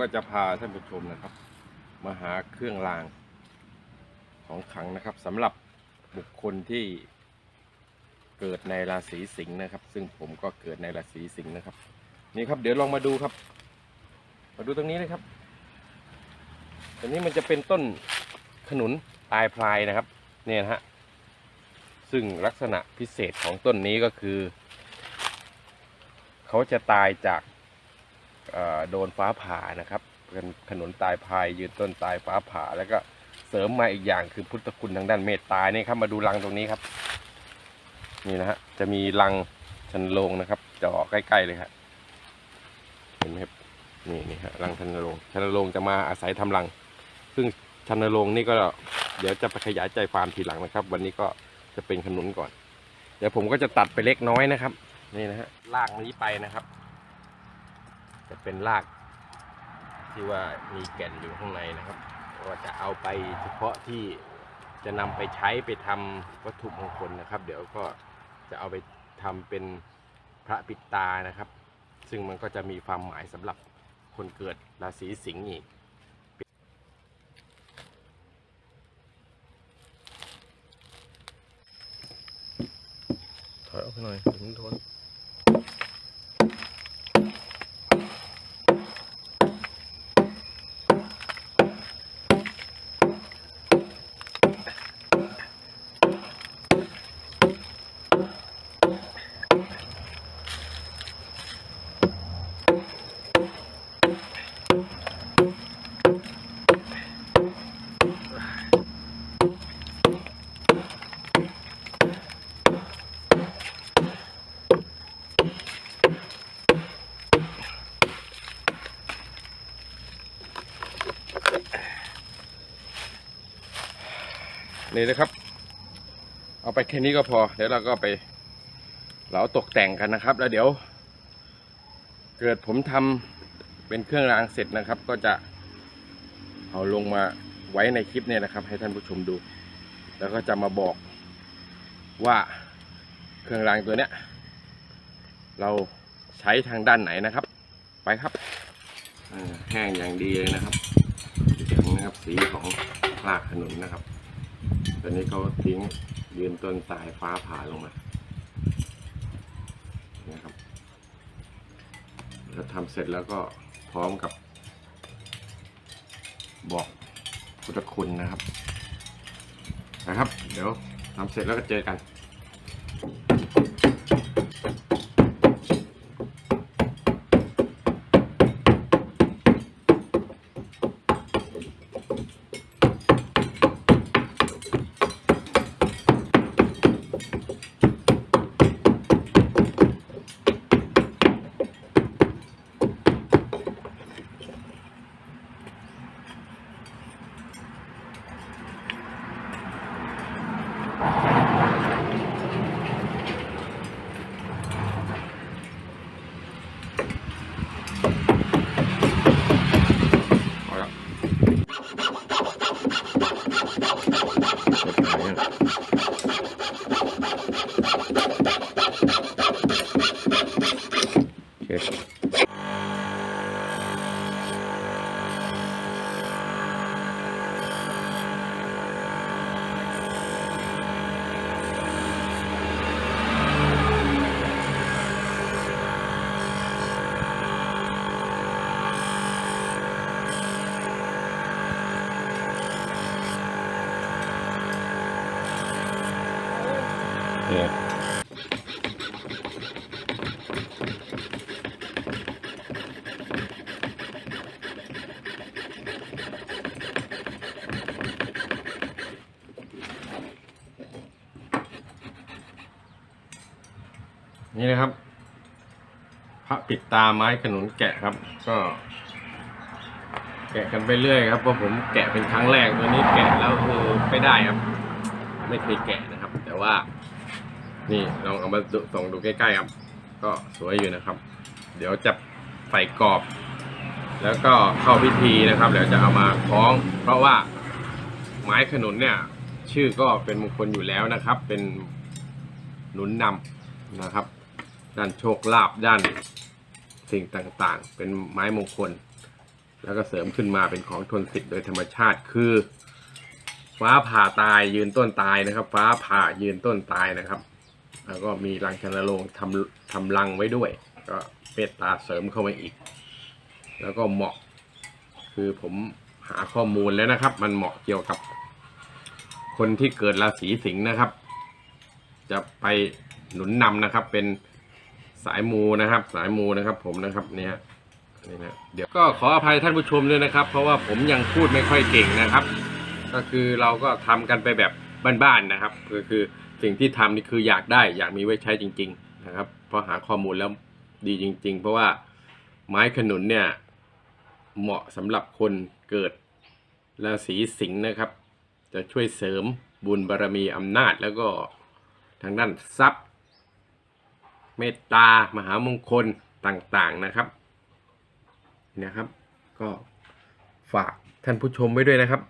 ก็จะพาท่านผู้ชมนะครับ มาหาเครื่องรางของขลังนะครับสำหรับบุคคลที่เกิดในราศีสิงห์นะครับ ซึ่งผมก็เกิดในราศีสิงห์นะครับ นี่ครับเดี๋ยวลองมาดูครับ มาดูตรงนี้เลยครับตรงนี้มันจะเป็นต้นขนุนตายพลายนะครับเนี่ยนะฮะซึ่งลักษณะพิเศษของต้นนี้ก็คือ เขาจะตายจาก โดนฟ้าผ่านะครับเป็นขนุนตายพายยืนต้นตายฟ้าผ่าแล้วก็เสริมมาอีกอย่างคือพุทธคุณทางด้านเมตตานี่ครับมาดูรังตรงนี้ครับ นี่นะฮะจะมีรังชันโลงนะครับจะออกใกล้ๆเลยครับเห็นไหมครับนี่นี่ฮะรังชันโลงชันโลงจะมาอาศัยทำรัง ซึ่งชันโลงนี่ก็เดี๋ยวจะไปขยายใจฟาร์มทีหลังนะครับ วันนี้ก็จะเป็นขนุนก่อน เดี๋ยวผมก็จะตัดไปเล็กน้อยนะครับ นี่นะฮะรากนี้ไปนะครับ จะเป็นรากที่ว่ามีแก่นอยู่ข้างในนะครับก็จะเอาไปเฉพาะที่จะนำไปใช้ไปทำวัตถุมงคลนะครับ เดี๋ยวก็จะเอาไปทำเป็นพระปิดตานะครับ ซึ่งมันก็จะมีความหมายสำหรับคนเกิดราศีสิงห์อีกถอยออกไปหน่อยถึงทน นี่นะครับ เอาไปแค่นี้ก็พอ เดี๋ยวเราก็ไปเหลาตกแต่งกันนะครับ แล้วเดี๋ยว เกิดผมทำเป็นเครื่องรางเสร็จนะครับ ก็จะเอาลงมาไว้ในคลิปเนี่ยนะครับ ให้ท่านผู้ชมดู แล้วก็จะมาบอกว่าเครื่องรางตัวเนี้ย เราใช้ทางด้านไหนนะครับ ไปครับแห้งอย่างดีเลยนะครับเหลืองนะครับสีของรากขนุนนะครับ ตอนนี้เขาทิ้งยืนต้นสายฟ้าผ่าลงมานะครับแล้วทำเสร็จแล้วก็พร้อมกับ บอกพุทธคุณนะครับนะครับ เดี๋ยวทำเสร็จแล้วก็เจอกัน นี่นะครับ พระปิดตาไม้ขนุนแกะครับ ก็ แกะกันไปเรื่อยครับเพราะผมแกะเป็นครั้งแรกตัวนี้แกะแล้วคือไม่ได้ครับ ไม่เคยแกะนะครับ แต่ว่า นี่ลองเอามาส่องดูใกล้ๆครับ ก็สวยอยู่นะครับ เดี๋ยวจะใส่กรอบ แล้วก็เข้าพิธีนะครับเดี๋ยวจะเอามาคล้อง เพราะว่าไม้ขนุนเนี่ย ชื่อก็เป็นมงคลอยู่แล้วนะครับ เป็นหนุนนำนะครับ ด้านโชคลาภด้านสิ่งต่างๆ เป็นไม้มงคล แล้วก็เสริมขึ้นมาเป็นของทนสิทธิ์โดยธรรมชาติคือ ฟ้าผ่าตายยืนต้นตายนะครับ ฟ้าผ่ายืนต้นตายนะครับ แล้วก็มีรังชนโรงทำทำรังไว้ด้วย ก็เมตตาเสริมเข้ามาอีก แล้วก็เหมาะคือผมหาข้อมูลแล้วนะครับ มันเหมาะเกี่ยวกับ คนที่เกิดราศีสิงห์นะครับ จะไปหนุนนำนะครับเป็น สายมูนะครับ สายมูนะครับ ผมนะครับเนี่ยนี่นะเดี๋ยวก็ขออภัยท่านผู้ชมด้วยนะครับ เพราะว่าผมยังพูดไม่ค่อยเก่งนะครับ ก็คือเราก็ทำกันไปแบบบ้านๆนะครับคือคือสิ่งที่ทำนี่คืออยากได้ อยากมีไว้ใช้จริง ๆ นะครับพราะหาข้อมูลแล้วดีจริง ๆ เพราะว่าไม้ขนุนเนี่ยเหมาะสำหรับคนเกิดราศีสิงห์นะครับ จะช่วยเสริมบุญบารรมีอำนาจแล้วก็ทางด้านทรัพย์ เมตตามหามงคลต่างๆนะครับนะครับ ก็ฝากท่านผู้ชมไว้ด้วยนะครับ